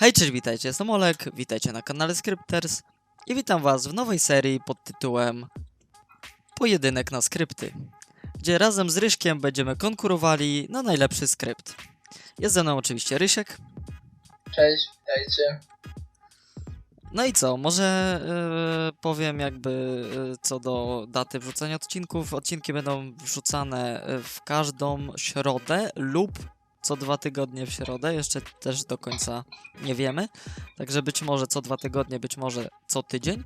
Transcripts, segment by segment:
Hej, cześć, witajcie, jestem Olek, witajcie na kanale Scripters i witam was w nowej serii pod tytułem Pojedynek na skrypty, gdzie razem z Ryśkiem będziemy konkurowali na najlepszy skrypt. Jest ze mną oczywiście Rysiek. Cześć, witajcie. No i co, może yy, powiem jakby yy, co do daty wrzucania odcinków. Odcinki będą wrzucane yy, w każdą środę lub co dwa tygodnie w środę. Jeszcze też do końca nie wiemy. Także być może co dwa tygodnie, być może co tydzień.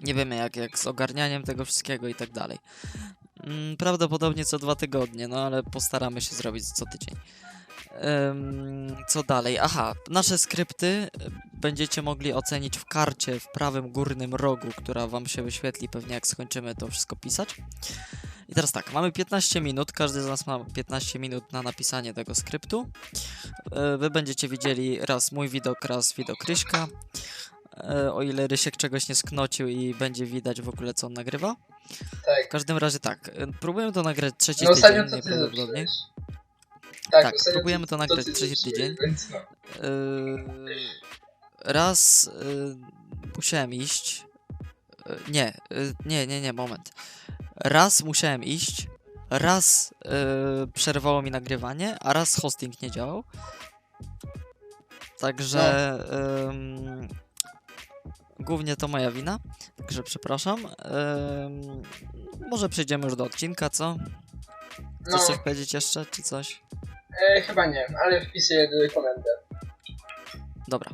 Nie wiemy jak, jak z ogarnianiem tego wszystkiego i tak dalej. Mm, Prawdopodobnie co dwa tygodnie, no ale postaramy się zrobić co tydzień. Co dalej? Aha, nasze skrypty y, będziecie mogli ocenić w karcie w prawym górnym rogu, która wam się wyświetli pewnie jak skończymy to wszystko pisać. I teraz tak, mamy 15 minut, każdy z nas ma 15 minut na napisanie tego skryptu. Y, Wy będziecie widzieli raz mój widok, raz widok Ryśka. Y, O ile Rysiek czegoś nie sknocił i będzie widać w ogóle co on nagrywa. W Tak. każdym razie tak, y, próbujemy to nagrać trzeci No tydzień to ty najprawdopodobniej. Tak, ostatnio próbujemy to nagrać ty trzeci tydzień. Yy, raz yy, musiałem iść. Yy, nie, nie, nie, nie, moment. Raz musiałem iść, raz yy, przerwało mi nagrywanie, a raz hosting nie działał. Także ym, głównie to moja wina, także przepraszam. Może przejdziemy już do odcinka, co? Chcesz No, coś powiedzieć jeszcze, czy coś? e, chyba nie, ale wpisuję komendę. Dobra.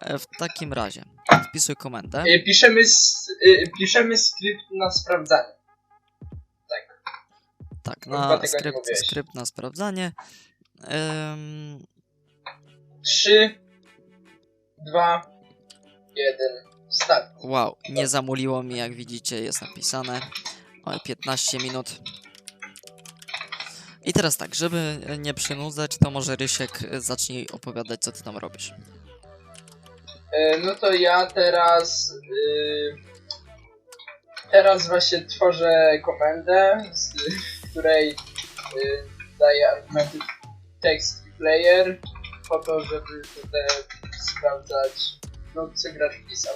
E, W takim razie wpisuj komendę. E, piszemy, s, e, piszemy skrypt na sprawdzanie. Tak, chyba na skrypt, skrypt na sprawdzanie. Ym, 3, 2, 1, start. wow, nie zamuliło mi, jak widzicie, jest napisane. Mamy 15 minut. I teraz tak, żeby nie przynudzać, to może Rysiek e, zacznij opowiadać, co ty tam robisz. E, no to ja teraz. y, teraz właśnie tworzę komendę, z której y, daję argumenty text player po to, żeby sprawdzać, no co gracz pisał.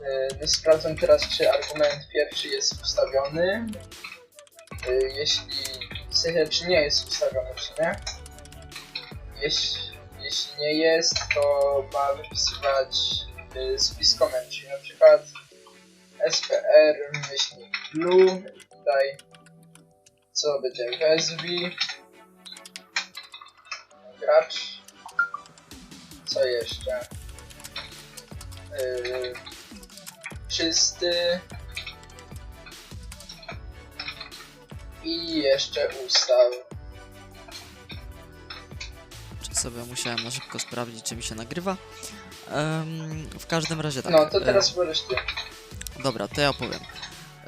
Y, no sprawdzam teraz, czy argument pierwszy jest ustawiony. Y, jeśli, w sensie, czy nie jest ustawiony, czy nie. Jeśli, jeśli nie jest, to ma wypisywać y, spis czyli na przykład SPR myślnik blue, tutaj co będzie wezwij, gracz, co jeszcze, y, czysty i jeszcze ustaw. Czy sobie musiałem na szybko sprawdzić, czy mi się nagrywa. W każdym razie tak. No to e, teraz możesz ty. Dobra, to ja powiem.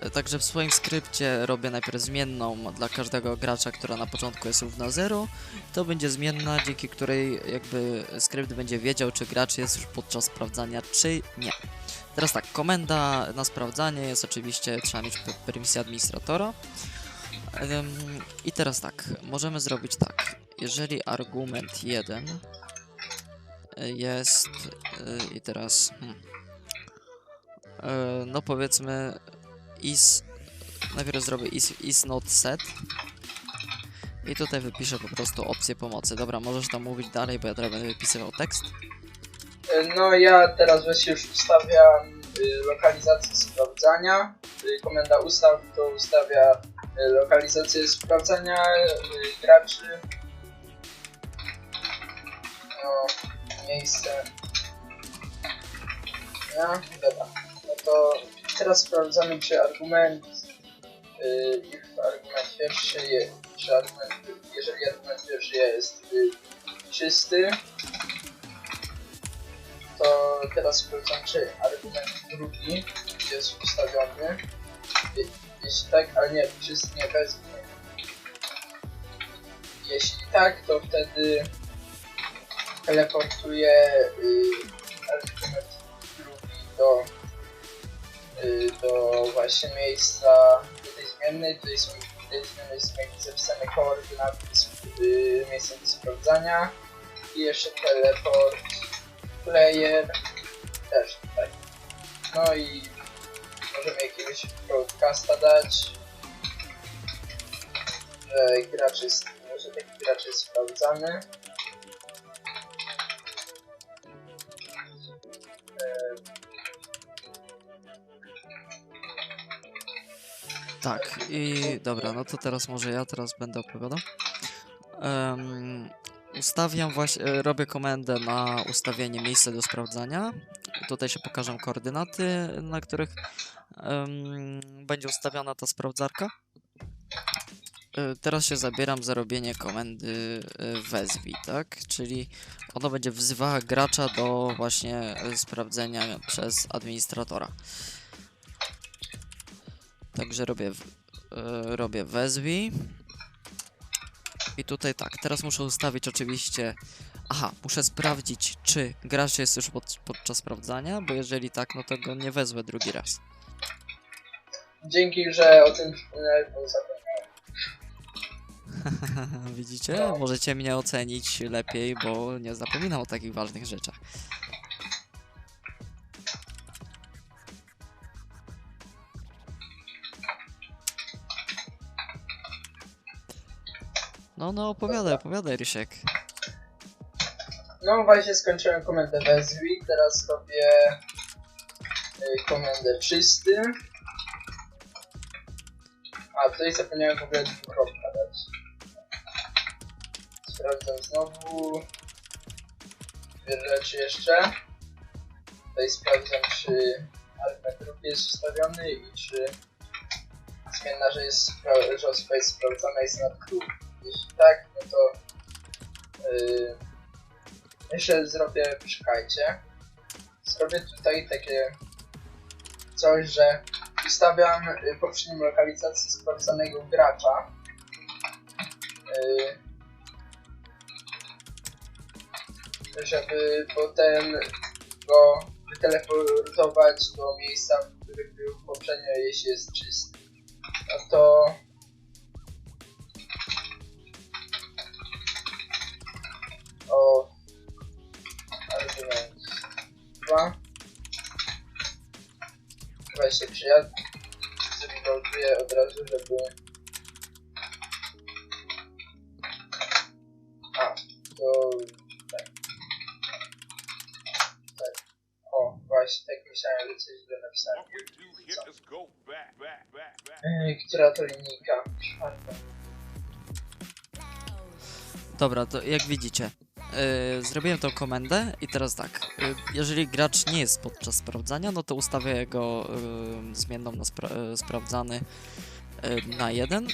E, Także w swoim skrypcie robię najpierw zmienną dla każdego gracza, która na początku jest równa 0. To będzie zmienna, dzięki której jakby skrypt będzie wiedział, czy gracz jest już podczas sprawdzania, czy nie. Teraz tak, komenda na sprawdzanie jest oczywiście, trzeba mieć pe- permisję administratora. I teraz tak, możemy zrobić tak. Jeżeli argument 1 jest y, i teraz hmm, E, no powiedzmy is najpierw zrobię is, is not set i tutaj wypiszę po prostu opcję pomocy. Dobra, możesz tam mówić dalej, bo ja teraz będę wypisywał tekst. No ja teraz właśnie już ustawiam y, lokalizację sprawdzania. Y, komenda ustaw to ustawia y, lokalizację sprawdzania graczy. No, miejsce. No, dobra. No to teraz sprawdzamy czy argument y, if argument pierwszy jest, czy argument, jeżeli argument pierwszy jest y, czysty, to teraz sprawdzam, czy argument drugi jest ustawiony. Je, jeśli tak, ale nie, czysty nie bez. Jeśli tak, to wtedy teleportuję y, do właśnie miejsca tej zmiennej. Tutaj są tej zmiennej jest zapisane koordynaty y, miejsca do sprawdzania. I jeszcze teleport, player, też tutaj. No i możemy jakiegoś broadcasta dać, że gracz jest, że taki gracz jest sprawdzany. Tak, i dobra, no to teraz może ja teraz będę opowiadał. Em, ustawiam właśnie, e, robię komendę na ustawienie miejsca do sprawdzania. Tutaj się pokażą koordynaty, na których em, będzie ustawiona ta sprawdzarka. E, Teraz się zabieram za robienie komendy e, wezwij, tak? Czyli ona będzie wzywała gracza do właśnie sprawdzenia przez administratora. Także robię, e, robię wezwij. I tutaj tak, teraz muszę ustawić oczywiście. Aha, muszę sprawdzić, czy gracz jest już pod, podczas sprawdzania, bo jeżeli tak, no to go nie wezwę drugi raz. Dzięki, że o tym przypomniałeś, bo zapomniałem. Widzicie? Możecie mnie ocenić lepiej, bo nie zapominam o takich ważnych rzeczach. No, no, opowiadaj, opowiadaj, Rysiek. No właśnie skończyłem komendę wezwij, teraz robię y, komendę czysty. A tutaj zapomniałem w ogóle dwukropka dać. Sprawdzam znowu. Dwie rzeczy jeszcze. Tutaj sprawdzam czy argument jest ustawiony i czy zmienna, że jest że jest sprawdzona jest na true. Jeśli tak, no to yy, jeszcze zrobię, czekajcie. Zrobię tutaj takie coś, że ustawiam y, poprzednią lokalizację sprawdzanego gracza. Y, żeby potem go wyteleportować do miejsca, w którym był poprzednio, jeśli jest czysty. No to 2. Właśnie, czy ja zrevoltuję od razu, żeby... A, to... Tak. Tak. O, właśnie, tak myślałem, że coś źle napisałem. Ej, która to linijka? Czwarta. Dobra, to jak widzicie, yy, zrobiłem tą komendę i teraz tak, yy, jeżeli gracz nie jest podczas sprawdzania, no to ustawię jego yy, zmienną na spra yy, sprawdzany na 1.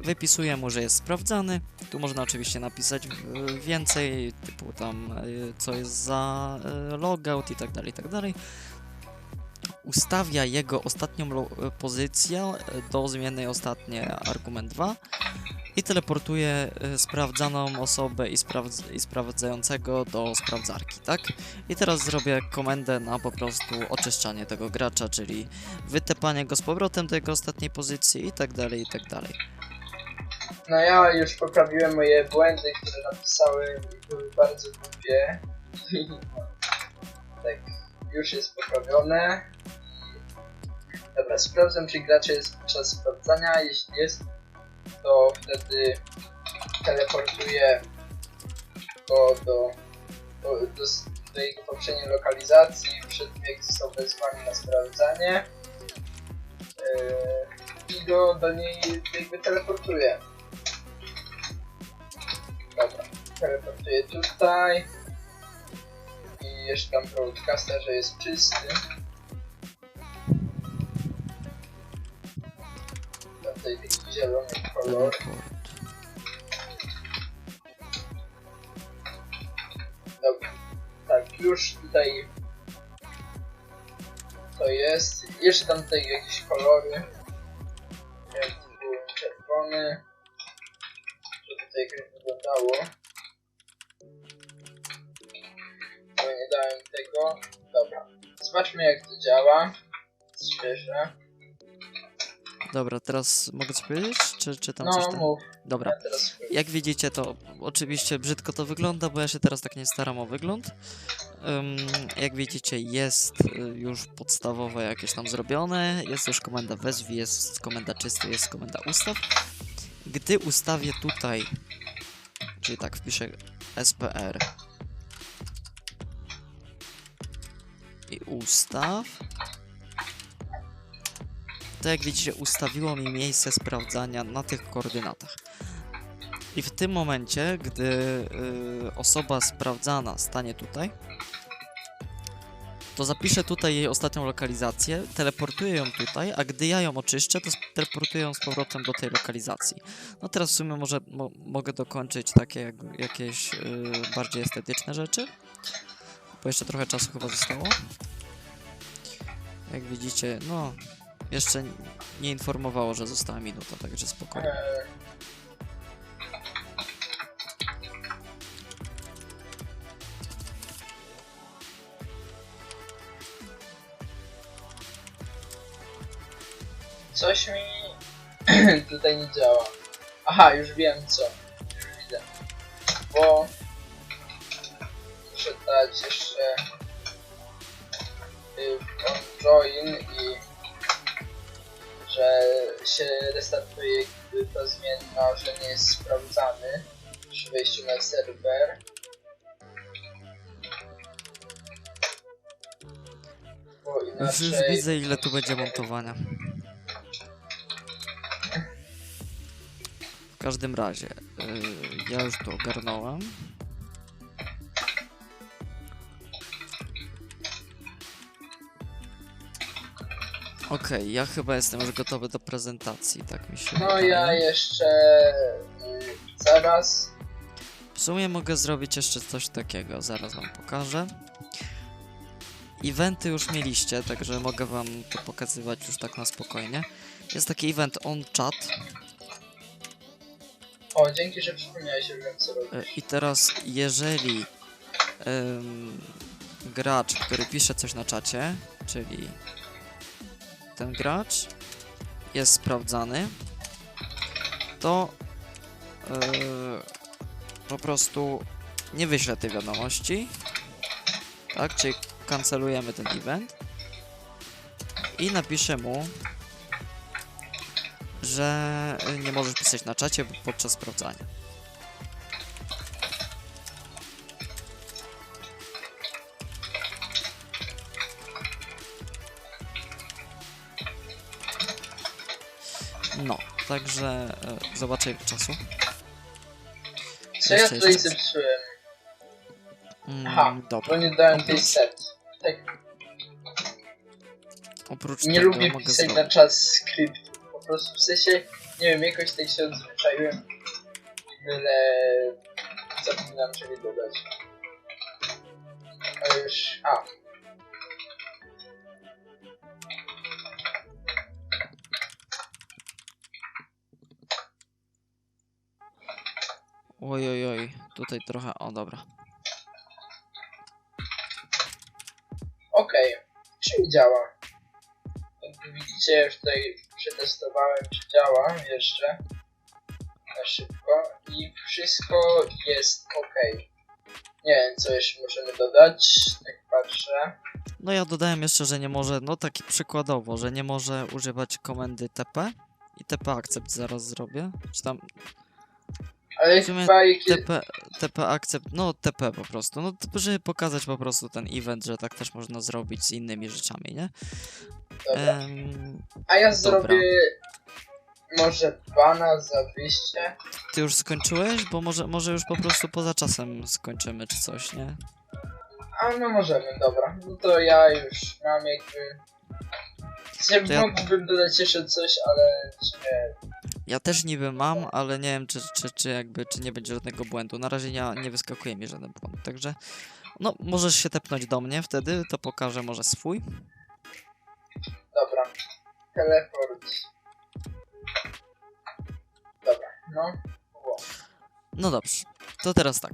Wypisuję mu, że jest sprawdzany. Tu można oczywiście napisać więcej, typu tam co jest za logout i tak dalej, i tak dalej. Ustawia jego ostatnią pozycję do zmiennej ostatnie argument 2 i teleportuje y, sprawdzaną osobę i, sprawdz i sprawdzającego do sprawdzarki, tak? I teraz zrobię komendę na po prostu oczyszczanie tego gracza, czyli wytepanie go z powrotem do jego ostatniej pozycji i tak dalej, i tak dalej. No ja już poprawiłem moje błędy, które napisałem i były bardzo głupie. tak, już jest poprawione. Dobra, sprawdzam czy gracz jest podczas sprawdzania. Jeśli jest, to wtedy teleportuję go do, do, do, do jego poprzedniej lokalizacji, przed tym jak został wezwany na sprawdzanie. Yy, I go do niej jakby teleportuję. Dobra, teleportuję tutaj. I jeszcze tam broadcaster, że jest czysty. Tutaj zielony kolor. Dobra. Tak, już tutaj to jest. Jeszcze tam tutaj jakieś kolory. To był czerwony. Żeby to jakoś wyglądało. Bo nie dałem tego. Dobra. Zobaczmy jak to działa. Świeże. Dobra, teraz mogę coś powiedzieć? Czy, czy tam No, coś tam? mów. Dobra. Jak widzicie, to oczywiście brzydko to wygląda, bo ja się teraz tak nie staram o wygląd. Ym, jak widzicie, jest y, już podstawowe jakieś tam zrobione. Jest już komenda wezwij, jest komenda czysty, jest komenda ustaw. Gdy ustawię tutaj, czyli tak wpiszę SPR i ustaw, to jak widzicie, ustawiło mi miejsce sprawdzania na tych koordynatach. I w tym momencie, gdy y, osoba sprawdzana stanie tutaj, to zapiszę tutaj jej ostatnią lokalizację, teleportuję ją tutaj, a gdy ja ją oczyszczę, to teleportuję ją z powrotem do tej lokalizacji. No teraz w sumie może mo mogę dokończyć takie jak, jakieś y, bardziej estetyczne rzeczy, bo jeszcze trochę czasu chyba zostało. Jak widzicie, no jeszcze nie informowało, że została minuta, także spokojnie. Coś mi tutaj nie działa. Aha, już wiem co. Już widzę. Bo muszę dać jeszcze y, on join i że się restartuje, gdy to zmienna, że nie jest sprawdzany przy wejściu na serwer. Bo Już, widzę ile tu będzie montowania. W każdym razie, yy, ja już to ogarnąłem. Okej, ja chyba jestem już gotowy do prezentacji, tak mi się No wydaje. ja jeszcze y, zaraz. W sumie mogę zrobić jeszcze coś takiego, zaraz wam pokażę. Eventy już mieliście, także mogę wam to pokazywać już tak na spokojnie. Jest taki event on chat O, dzięki, że przypomniałeś, że wiem co robić. e, i teraz jeżeli em, gracz, który pisze coś na czacie, czyli ten gracz jest sprawdzany, to e, po prostu nie wyślę tej wiadomości, tak, czyli kancelujemy ten event i napiszę mu, że nie możesz pisać na czacie podczas sprawdzania. Także e, zobaczę ile czasu. Co ja jeszcze tutaj jest czas. zepsułem? Mm, Aha, dobra. Bo nie dałem tej set. Tak, Oprócz nie tego lubię mogę pisać zrobić. na czas skrypt. Po prostu w sensie, nie wiem, jakoś tak się odzwyczaiłem. Byle zapominam czegoś dodać. Ale już. A. Oj, oj, oj, tutaj trochę, o dobra. Okej, czyli działa. Jak widzicie, już tutaj przetestowałem, czy działa jeszcze na szybko i wszystko jest ok. Nie wiem, co jeszcze możemy dodać, tak patrzę. No ja dodałem jeszcze, że nie może, no tak przykładowo, że nie może używać komendy TP i TP akcept zaraz zrobię. Czy tam Ale W sumie. TP, TP akcept, no TP po prostu, no żeby pokazać po prostu ten event, że tak też można zrobić z innymi rzeczami, nie? Dobra. Em, A ja zrobię może bana za wyjście. ty już skończyłeś? Bo może, może już po prostu poza czasem skończymy czy coś, nie? A no możemy, dobra. No to ja już mam jakby... To ja- Mógłbym dodać jeszcze coś, ale nie... Ja też niby mam, ale nie wiem, czy, czy, czy jakby, czy nie będzie żadnego błędu. Na razie nie, nie wyskakuje mi żaden błąd, także no, możesz się tepnąć do mnie wtedy, to pokażę może swój. Dobra. Teleport. Dobra, no. Było. No dobrze, to teraz tak.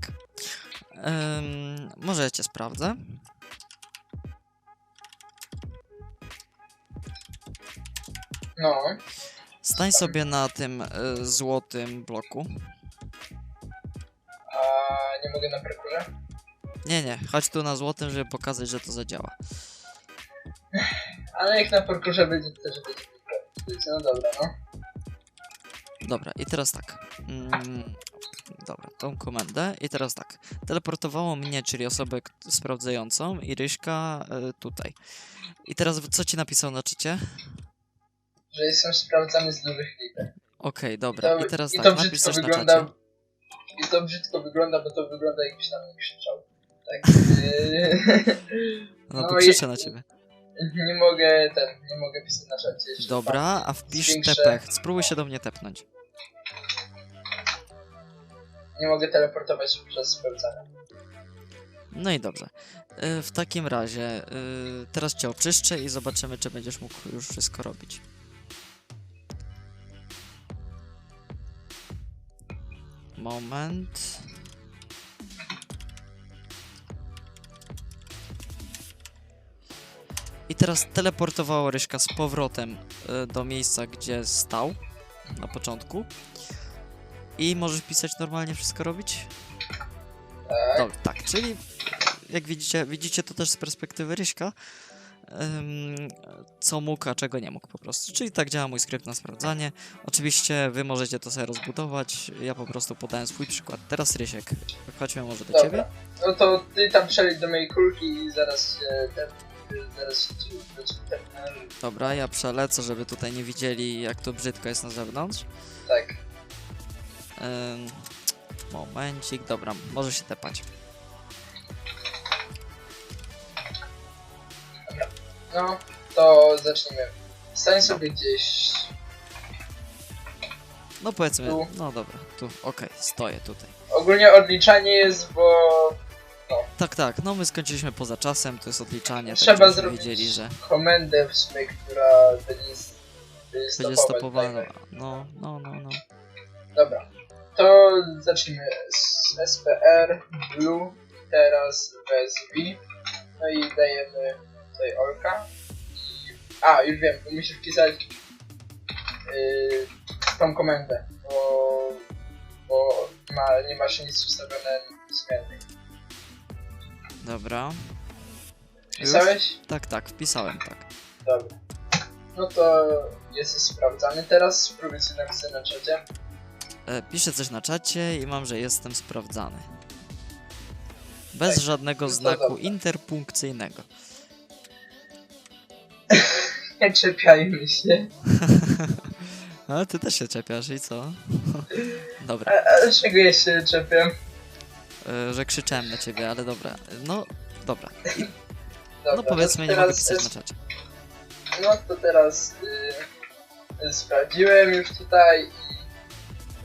Ym, może ja cię sprawdzę. No. Stań sobie na tym y, złotym bloku. A nie mogę na parkurze? Nie, nie, chodź tu na złotym, żeby pokazać, że to zadziała. Ale jak na parkurze będzie, to też będzie. No dobra, no. Dobra, i teraz tak. Mm, dobra, tą komendę. I teraz tak. Teleportowało mnie, czyli osobę k- sprawdzającą i Ryśka y, tutaj. I teraz co ci napisał na czycie? Że jestem sprawdzany z dużych liter. Okej, dobra. To, I teraz I tak, to napisz brzydko coś na wygląda. czacie. I to brzydko wygląda, bo to wygląda jakbyś na mnie krzyczał. Tak. yy, No, no pokrzyczę i- na ciebie. nie mogę ten, nie mogę pisać na czacie. jeszcze Dobra, a wpisz Zwiększę- TP. Spróbuj się do mnie tepnąć. Nie mogę teleportować przez sprawdzanie. No i dobrze. Y, W takim razie y, teraz cię oczyszczę i zobaczymy, czy będziesz mógł już wszystko robić. Moment. I teraz teleportowało Ryśka z powrotem y, do miejsca, gdzie stał na początku. I możesz pisać normalnie, wszystko robić? Tak. Dobra, tak, czyli jak widzicie, widzicie to też z perspektywy Ryśka, co mógł, a czego nie mógł po prostu. Czyli tak działa mój skrypt na sprawdzanie. Oczywiście wy możecie to sobie rozbudować, ja po prostu podałem swój przykład. Teraz Rysiek, chodźmy może do ciebie. Dobra. No to ty tam przejdź do mojej kulki i zaraz się ten, zaraz ciebie. Dobra, ja przelecę, żeby tutaj nie widzieli jak to brzydko jest na zewnątrz. Tak. Ym, momencik, dobra, może się tepać. No, to zacznijmy. Stań sobie gdzieś. No powiedzmy, Tu. no dobra, tu, okej, stoję tutaj. Ogólnie odliczanie jest, bo Tak, tak, no my skończyliśmy poza czasem, to jest odliczanie, Trzeba tak żebyśmy zrobić wiedzieli, że komendę w sumie, która będzie, s- będzie będzie stopować stopowana. timer. No, no, no, no. Dobra. To zacznijmy z SPR, Blue, teraz VSV. No i dajemy tutaj Olka. I... A, już wiem, musisz wpisać yy, tą komendę, bo, bo ma, nie masz nic ustawione. Dobra. Wpisałeś? Tak, tak, wpisałem, tak. Dobra. No to jesteś sprawdzany teraz. Spróbuj sobie napisać na czacie. E, piszę coś na czacie i mam, że jestem sprawdzany. Bez Tak, żadnego to znaku dobrze. interpunkcyjnego. Nie czepiajmy się. Ale ty też się czepiasz i co? dobra, A, a czego ja się czepiam? e, że krzyczałem na ciebie, ale dobra. No, dobra. Dobra, No powiedzmy, nie mogę pisać na jest- czacie. No to teraz y, sprawdziłem już tutaj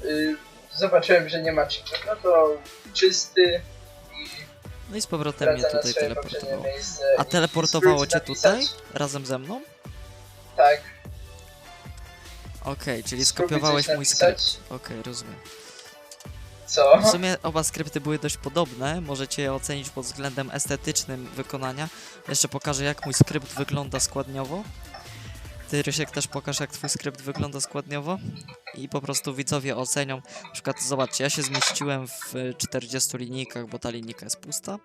i y, zobaczyłem, że nie ma chipów. No to czysty i No i z powrotem mnie na tutaj teleportowało. A teleportowało cię tutaj? Razem ze mną? Tak. Okej, czyli Spróbuj skopiowałeś mój napisać. skrypt. Okej, rozumiem. Co? W sumie oba skrypty były dość podobne, możecie je ocenić pod względem estetycznym wykonania. Jeszcze pokażę jak mój skrypt wygląda składniowo. Ty Rysiek też pokaż jak twój skrypt wygląda składniowo i po prostu widzowie ocenią. Na przykład zobaczcie, ja się zmieściłem w y, 40 linijkach, bo ta linijka jest pusta.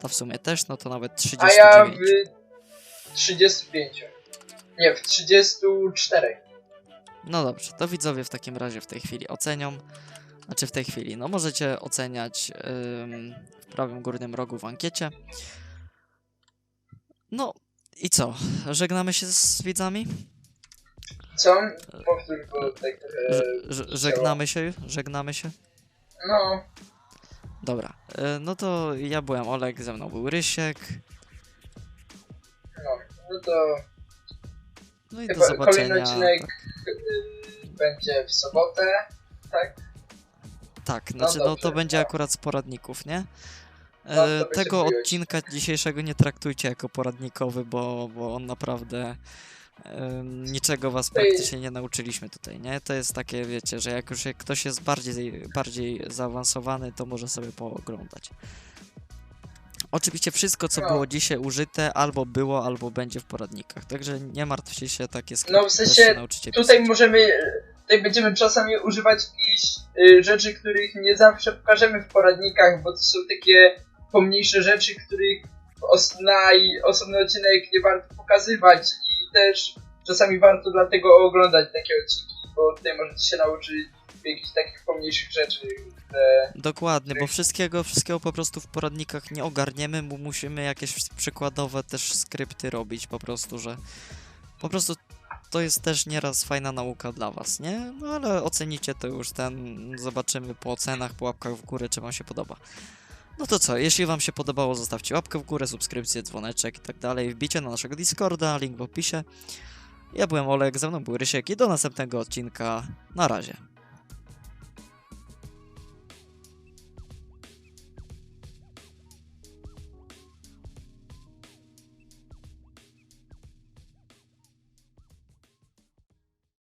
Ta w sumie też, no to nawet A 39. ja w 35. Nie, w 34. No dobrze, to widzowie w takim razie w tej chwili ocenią. Znaczy w tej chwili, no możecie oceniać ym, w prawym górnym rogu w ankiecie. No i co? Żegnamy się z widzami? Co? Powtórz, bo tak trochę... Ż- ż- żegnamy się? Żegnamy się? No, Dobra, y, no to ja byłem Olek, ze mną był Rysiek. no, no to No i do kolejny zobaczenia. odcinek Tak, y, będzie w sobotę, tak? tak no znaczy no to dobrze, będzie no. akurat z poradników, nie? No, E, tego odcinka dzisiejszego nie traktujcie jako poradnikowy, bo, bo on naprawdę em, niczego was praktycznie nie nauczyliśmy tutaj, nie? To jest takie, wiecie, że jak już ktoś jest bardziej, bardziej zaawansowany, to może sobie pooglądać. Oczywiście wszystko, co No. było dzisiaj użyte, albo było, albo będzie w poradnikach. Także nie martwcie się, takie skrypty No, w też sensie się nauczycie Tutaj pisać. możemy, tutaj będziemy czasami używać jakichś y, rzeczy, których nie zawsze pokażemy w poradnikach, bo to są takie pomniejsze rzeczy, których os na i- osobny odcinek nie warto pokazywać i też czasami warto dlatego oglądać takie odcinki, bo tutaj możecie się nauczyć jakichś takich pomniejszych rzeczy, które... Dokładnie, bo wszystkiego, wszystkiego po prostu w poradnikach nie ogarniemy, bo musimy jakieś przykładowe też skrypty robić po prostu, że po prostu to jest też nieraz fajna nauka dla was, nie? No ale ocenicie to już ten, zobaczymy po ocenach, po łapkach w górę, czy wam się podoba. No to co, jeśli wam się podobało, zostawcie łapkę w górę, subskrypcję, dzwoneczek i tak dalej, wbicie na naszego Discorda, link w opisie. Ja byłem Olek, ze mną był Rysiek i do następnego odcinka. Na razie.